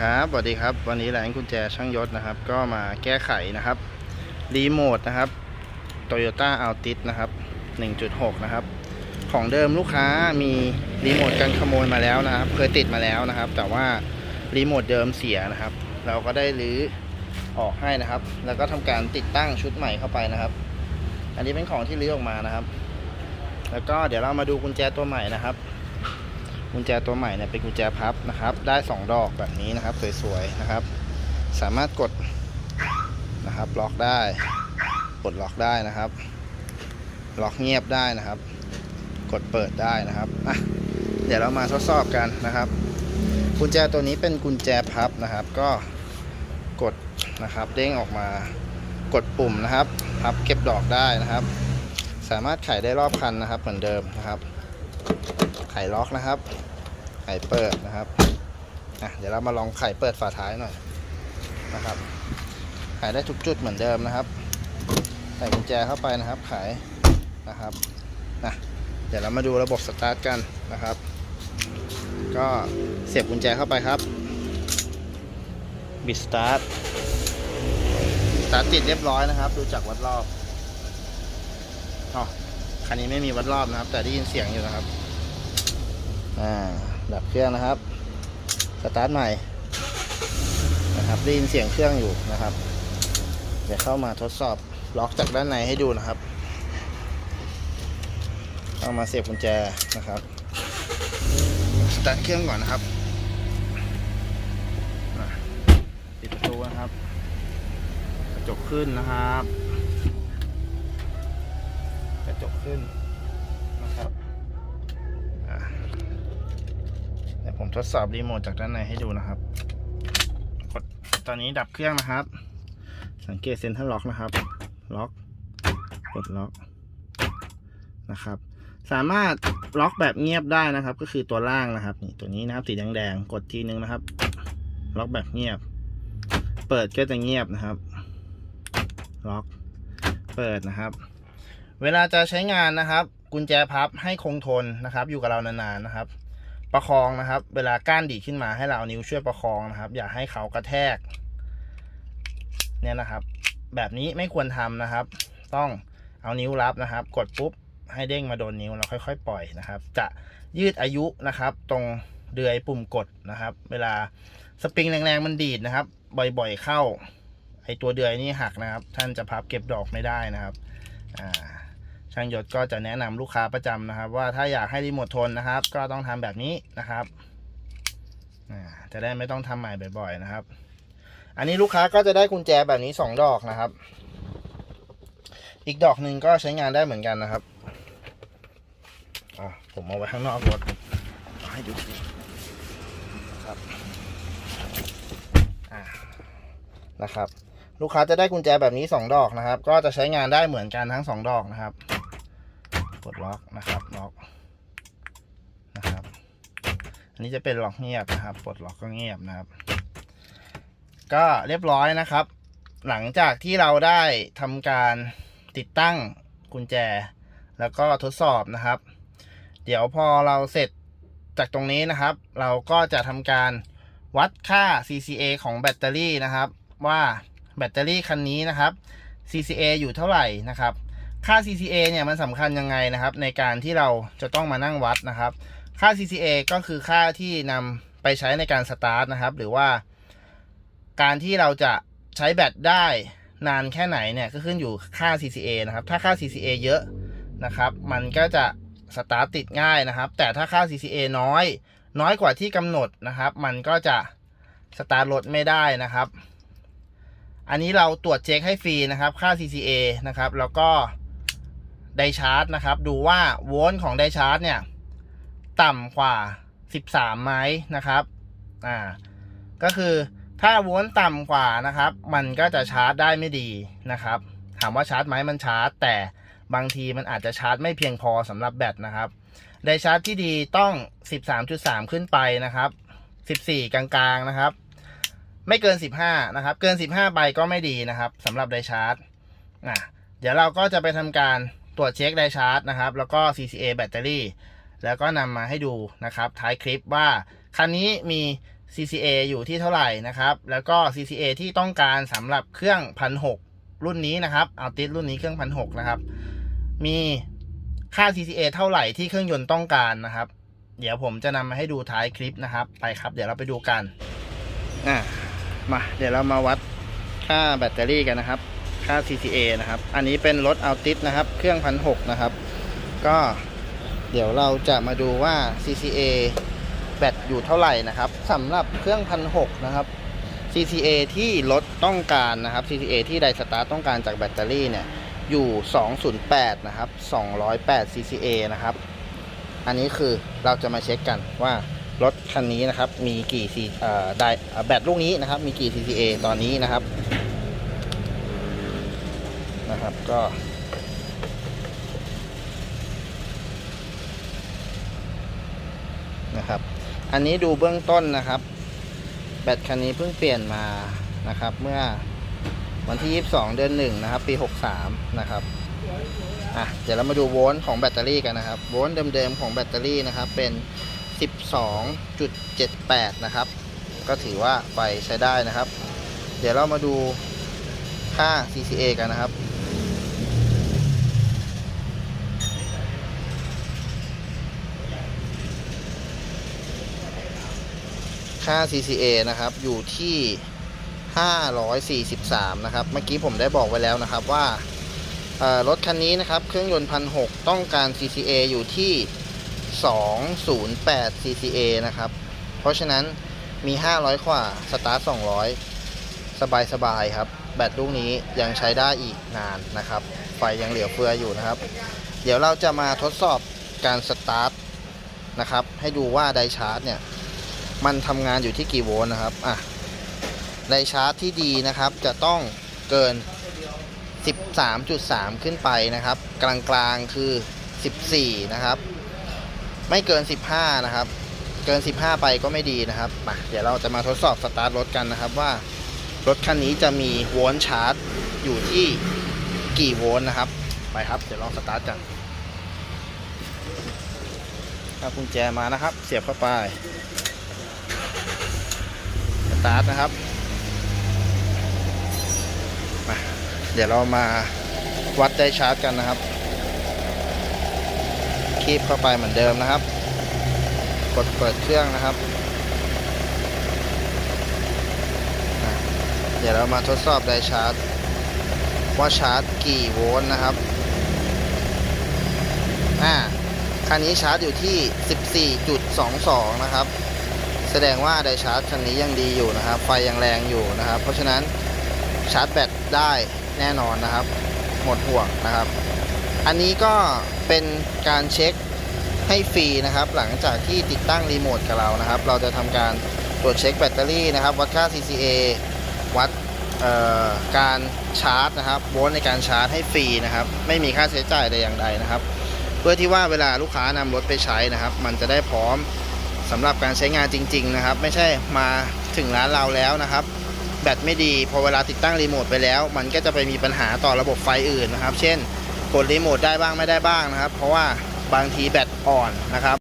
ครับสวัสดีครับ วันนี้แหลงกุญแจช่างยศนะครับ ก็มาแก้ไขนะครับ รีโมทนะครับ Toyota Altis นะครับ 1.6 นะครับ ของเดิมลูกค้ามีรีโมทกันขโมยมาแล้วนะครับ เคยติดมาแล้วนะครับ แต่ว่ารีโมทเดิมเสียนะครับ เราก็ได้รื้อออกให้นะครับ แล้วก็ทำการติดตั้งชุดใหม่เข้าไปนะครับ อันนี้เป็นของที่รื้อออกมานะครับ แล้วก็เดี๋ยวเรามาดูกุญแจตัวใหม่นะครับ กุญแจตัวใหม่เนี่ยเป็นกุญแจพับนะครับ ได้ 2 ดอกแบบนี้นะครับสวยๆนะครับ สามารถกดนะครับล็อกได้กดล็อกได้นะครับ ล็อกเงียบได้นะครับ กดเปิดได้นะครับอะเดี๋ยวเรามาทดสอบกันนะครับ กุญแจตัวนี้เป็นกุญแจพับนะครับ ก็กดนะครับเด้งออกมากดปุ่มนะครับพับเก็บดอกได้นะครับ สามารถไขได้รอบคันนะครับเหมือนเดิมนะครับ ไข่ล็อกนะครับ ไข่เปิดนะครับอะเดี๋ยวเรามาลองไข่เปิดฝาท้ายหน่อยนะครับไขได้ทุกจุดเหมือนเดิมนะครับ ใส่กุญแจเข้าไปนะครับไขนะครับนะเดี๋ยวเรามาดูระบบสตาร์ทกันนะครับ ก็เสียบกุญแจเข้าไปครับบิดสตาร์ทสตาร์ทติดเรียบร้อยนะครับ ดูจากวัดรอบอ๋อคันนี้ไม่มีวัดรอบนะครับ แต่ได้ยินเสียงอยู่นะครับ อ่าดับเครื่องนะครับ สตาร์ทใหม่นะครับได้ยินเสียงเครื่องอยู่นะครับ เดี๋ยวเข้ามาทดสอบล็อกจากด้านในให้ดูนะครับเข้ามาเสียบกุญแจนะครับ สตาร์ทเครื่องก่อนนะครับปิดประตูนะครับ กระจกขึ้นนะครับ กระจกขึ้น ทดสอบรีโมทจากด้านในให้ดูนะครับ กดตอนนี้ดับเครื่องนะครับ สังเกตเซ็นทรัลล็อกนะครับ ล็อกกดล็อกนะครับ สามารถล็อกแบบเงียบได้นะครับ ก็คือตัวล่างนะครับนี่ตัวนี้นะครับสีแดงๆกดทีนึงนะครับ ล็อกแบบเงียบ เปิดก็จะเงียบนะครับ ล็อก เปิดนะครับ เวลาจะใช้งานนะครับ กุญแจพับให้คงทนนะครับ อยู่กับเรานานๆนะครับ ประคองนะครับ เวลาก้านดีขึ้นมาให้เราเอานิ้วช่วยประคองนะครับ อย่าให้เขากระแทก เนี่ยนะครับ แบบนี้ไม่ควรทำนะครับ ต้องเอานิ้วรับนะครับ กดปุ๊บให้เด้งมาโดนนิ้วแล้วค่อย ๆ ปล่อยนะครับ จะยืดอายุนะครับ ตรงเดือยปุ่มกดนะครับ เวลาสปริงแรงๆมันดีดนะครับ บ่อยๆเข้าไอตัวเดือยนี่หักนะครับ ท่านจะพับเก็บดอกไม่ได้นะครับอ่า ช่างยดก็จะแนะนำลูกค้าประจำนะครับ ว่าถ้าอยากให้รีโมททนนะครับ ก็ต้องทำแบบนี้นะครับจะได้ไม่ต้องทำใหม่บ่อยๆนะครับ อันนี้ลูกค้าก็จะได้กุญแจแบบนี้สองดอกนะครับ อีกดอกหนึ่งก็ใช้งานได้เหมือนกันนะครับอะผมเอาไว้ข้างนอกรถเอาให้ดูสิครับนะครับ ลูกค้าจะได้กุญแจแบบนี้สองดอกนะครับ ก็จะใช้งานได้เหมือนกันทั้งสองดอกนะครับ กดล็อกนะครับล็อกนะครับ อันนี้จะเป็นล็อกเงียบนะครับ ปลดล็อกก็เงียบนะครับ ก็เรียบร้อยนะครับ หลังจากที่เราได้ทำการติดตั้งกุญแจ แล้วก็ทดสอบนะครับ เดี๋ยวพอเราเสร็จจากตรงนี้นะครับ เราก็จะทำการวัดค่า CCA ของแบตเตอรี่นะครับ ว่าแบตเตอรี่คันนี้นะครับ CCA อยู่เท่าไหร่นะครับ ค่า CCA เนี่ยมันสำคัญยังไงนะครับ ในการที่เราจะต้องมานั่งวัดนะครับ ค่า CCA ก็คือค่าที่นำไปใช้ในการสตาร์ทนะครับ หรือว่า การที่เราจะใช้แบตได้นานแค่ไหนเนี่ยก็ขึ้นอยู่ค่า CCA นะครับ ถ้าค่า CCA เยอะนะครับ มันก็จะสตาร์ทติดง่ายนะครับ แต่ถ้าค่า CCA น้อย น้อยกว่าที่กำหนดนะครับ มันก็จะสตาร์ทรถไม่ได้นะครับ อันนี้เราตรวจเช็คให้ฟรีนะครับ ค่า CCA นะครับ แล้วก็ ไดชาร์จนะครับ ดูว่าโวลต์ของไดชาร์จเนี่ย ต่ำกว่า 13ไหมนะครับอ่าก็คือถ้าโวลต์ต่ำกว่านะครับ มันก็จะชาร์จได้ไม่ดีนะครับ ถามว่าชาร์จไหมมันชาร์จ แต่บางทีมันอาจจะชาร์จไม่เพียงพอสำหรับแบตนะครับไดชาร์จที่ดีต้อง 13.3 ขึ้นไปนะครับ 14 กลางๆนะครับ ไม่เกิน 15 นะครับ เกิน 15 ไปก็ไม่ดีนะครับสำหรับไดชาร์จอะเดี๋ยวเราก็จะไปทำการ ตรวจเช็คไดชาร์จนะครับ แล้วก็ CCA แบตเตอรี่ แล้วก็นำมาให้ดูนะครับ ท้ายคลิปว่า คันนี้มี CCA อยู่ที่เท่าไหร่นะครับ แล้วก็ CCA ที่ต้องการสำหรับเครื่องพันหรุ่นนี้นะครับเอาติดรุ่นนี้เครื่องพันหนะครับ มีค่า CCA เท่าไหร่ที่เครื่องยนต์ต้องการนะครับ เดี๋ยวผมจะนำมาให้ดูท้ายคลิปนะครับ ไปครับ เดี๋ยวเราไปดูกันอะมา เดี๋ยวเรามาวัดค่าแบตเตอรี่กันนะครับ ค่า CCA นะครับ อันนี้เป็นรถเอาติดนะครับ เครื่องพันหนะครับ ก็เดี๋ยวเราจะมาดูว่า CCA แบตอยู่เท่าไหร่นะครับสำหรับเครื่องพันหนะครับ CCA ที่รถต้องการนะครับ CCA ที่ไดสตาร์ต้องการจากแบตเตอรี่เนี่ยอยู่ 208 นะครับ 208 CCA นะครับ อันนี้คือเราจะมาเช็คกันว่ารถคันนี้นะครับมีกี่ C เอ่อไดแบตลูกนี้นะครับมีกี่ CCA ตอนนี้นะครับ นะครับก็นะครับ อันนี้ดูเบื้องต้นนะครับ แบตคันนี้เพิ่งเปลี่ยนมานะครับ เมื่อวันที่ 22 เดือน1นะครับ ปี 63 นะครับอะเดี๋ยวเรามาดูโวลต์ของแบตเตอรี่กันนะครับ โวลต์เดิมๆของแบตเตอรี่นะครับ เป็น 12.78 นะครับ ก็ถือว่าไฟใช้ได้นะครับ เดี๋ยวเรามาดูค่า CCA กันนะครับ ค่า CCA นะครับอยู่ที่ 543 นะครับ เมื่อกี้ผมได้บอกไว้แล้วนะครับว่ารถคันนี้นะครับเครื่องยนต์พันหต้องการ CCA อยู่ที่ 208 CCA นะครับ เพราะฉะนั้นมี 500 กว่าสตาร์ท200 สบายๆครับ แบตลูกนี้ยังใช้ได้อีกนานนะครับ ไฟยังเหลือเฟืออยู่นะครับ เดี๋ยวเราจะมาทดสอบการสตาร์ทนะครับ ให้ดูว่าไดชาร์จเนี่ย มันทำงานอยู่ที่กี่โวลต์นะครับอะไดชาร์จที่ดีนะครับ จะต้องเกิน 13.3 ขึ้นไปนะครับ กลางๆคือ 14 นะครับ ไม่เกิน 15 นะครับ เกิน 15 ไปก็ไม่ดีนะครับมาเดี๋ยวเราจะมาทดสอบสตาร์ทรถกันนะครับว่ารถคันนี้จะมีโวลต์ชาร์จอยู่ที่กี่โวลต์นะครับ ไปครับเดี๋ยวลองสตาร์ทกันเอากุญแจมานะครับ เสียบเข้าไป ตาร์ทนะครับมาเดี๋ยวเรามาวัดได้ชาร์จกันนะครับ คีบเข้าไปเหมือนเดิมนะครับ กดเปิดเครื่องนะครับ เดี๋ยวเรามาทดสอบไดชาร์จ ว่าชาร์จกี่โวลต์นะครับ อ่าคันนี้ชาร์จอยู่ที่ 14.22 นะครับ แสดงว่าไดชาร์จคันนี้ยังดีอยู่นะครับ ไฟยังแรงอยู่นะครับ เพราะฉะนั้นชาร์จแบตได้แน่นอนนะครับ หมดห่วงนะครับ อันนี้ก็เป็นการเช็คให้ฟรีนะครับ หลังจากที่ติดตั้งรีโมทกับเรานะครับ เราจะทำการตรวจเช็คแบตเตอรี่นะครับ วัดค่า CCA วัดการชาร์จนะครับโวลต์ในการชาร์จให้ฟรีนะครับ ไม่มีค่าใช้จ่ายใดอย่างใดนะครับ เพื่อที่ว่าเวลาลูกค้านำรถไปใช้นะครับ มันจะได้พร้อม สำหรับการใช้งานจริง ๆ นะครับ ไม่ใช่มาถึงร้านเราแล้วนะครับ แบตไม่ดีพอเวลาติดตั้งรีโมทไปแล้ว มันก็จะไปมีปัญหาต่อระบบไฟอื่นนะครับ เช่น กดรีโมทได้บ้างไม่ได้บ้างนะครับ เพราะว่าบางทีแบตอ่อนนะครับ